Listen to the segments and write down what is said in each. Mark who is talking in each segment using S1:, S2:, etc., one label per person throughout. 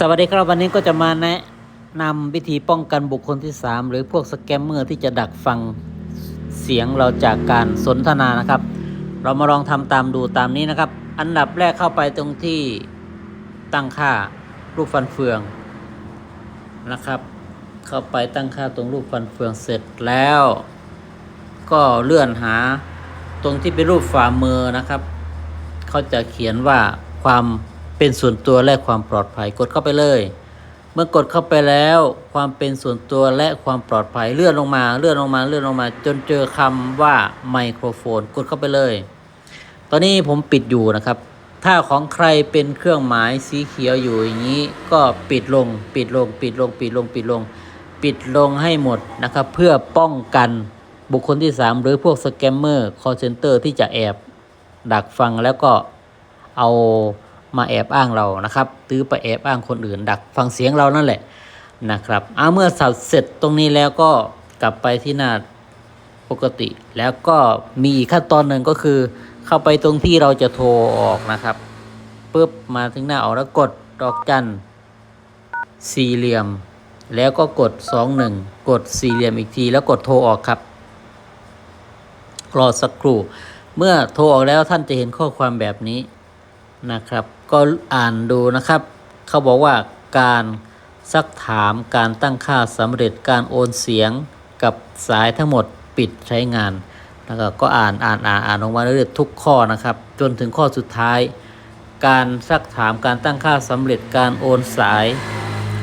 S1: สวัสดีครับวันนี้ก็จะมาแนะนำวิธีป้องกันบุคคลที่ 3 หรือพวกสแกมเมอร์ที่จะดักฟังเสียงเราจากการสนทนานะครับ เรามาลองทำตามดูตามนี้นะครับ อันดับแรกเข้าไปตรงที่ตั้งค่ารูปฟันเฟืองนะครับ เข้าไปตั้งค่าตรงรูปฟันเฟืองเสร็จแล้ว ก็เลื่อนหาตรงที่เป็นรูปฝ่ามือนะครับ เขาจะเขียนว่าความ เป็นส่วนตัวและความปลอดภัยกดเข้าไปเลย เมื่อกดเข้าไปแล้ว ความเป็นส่วนตัวและความปลอดภัยเลื่อนลงมา เลื่อนลงมาเลื่อนลงมา จนเจอคำว่าไมโครโฟน กดเข้าไปเลย ตอนนี้ผมปิดอยู่นะครับ ถ้าของใครเป็นเครื่องหมายสีเขียวอยู่อย่างนี้ ก็ปิดลง ปิดลง ปิดลง ปิดลง ปิดลง ปิดลงให้หมดนะครับ เพื่อป้องกันบุคคลที่ 3 หรือพวกสแกมเมอร์คอเซนเตอร์ที่จะแอบ ดักฟังแล้วก็เอา มาแอบอ้างเรานะครับหรือไปแอบอ้างคนอื่น ดักฟังเสียงเรานั่นแหละนะครับเอาเมื่อสับเสร็จตรงนี้แล้วก็กลับไปที่หน้าปกติ แล้วก็มีอีกขั้นตอนหนึ่งก็คือ เข้าไปตรงที่เราจะโทรออกนะครับปุ๊บมาถึงหน้าออกแล้วกดดอกจันสี่เหลี่ยม แล้วก็กดสองหนึ่งกดสี่เหลี่ยมอีกที แล้วกดโทรออกครับรอสักครู่ เมื่อโทรออกแล้วท่านจะเห็นข้อความแบบนี้ นะครับ ก็อ่านดูนะครับ เขาบอกว่าการซักถามการตั้งค่าสำเร็จการโอนเสียงกับสายทั้งหมดปิดใช้งานแล้วก็ก็อ่านอ่านอ่านอ่านออกมาเรื่อยๆทุกข้อนะครับ จนถึงข้อสุดท้าย การซักถามการตั้งค่าสำเร็จการโอนสาย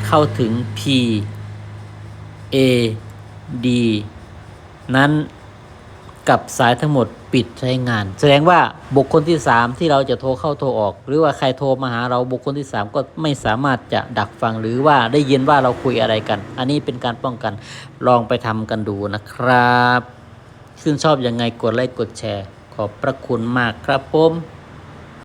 S1: เข้าถึง P A D นั้น กับสายทั้งหมดปิดใช้งาน แสดงว่าบุคคลที่ 3 ที่เราจะโทรเข้าโทรออก หรือว่าใครโทรมาหาเราบุคคลที่ 3 ก็ไม่สามารถจะดักฟังหรือว่าได้ยินว่าเราคุยอะไรกัน อันนี้เป็นการป้องกันลองไปทำกันดูนะครับชื่นชอบยังไงกดไลค์กดแชร์ ขอบพระคุณมากครับผม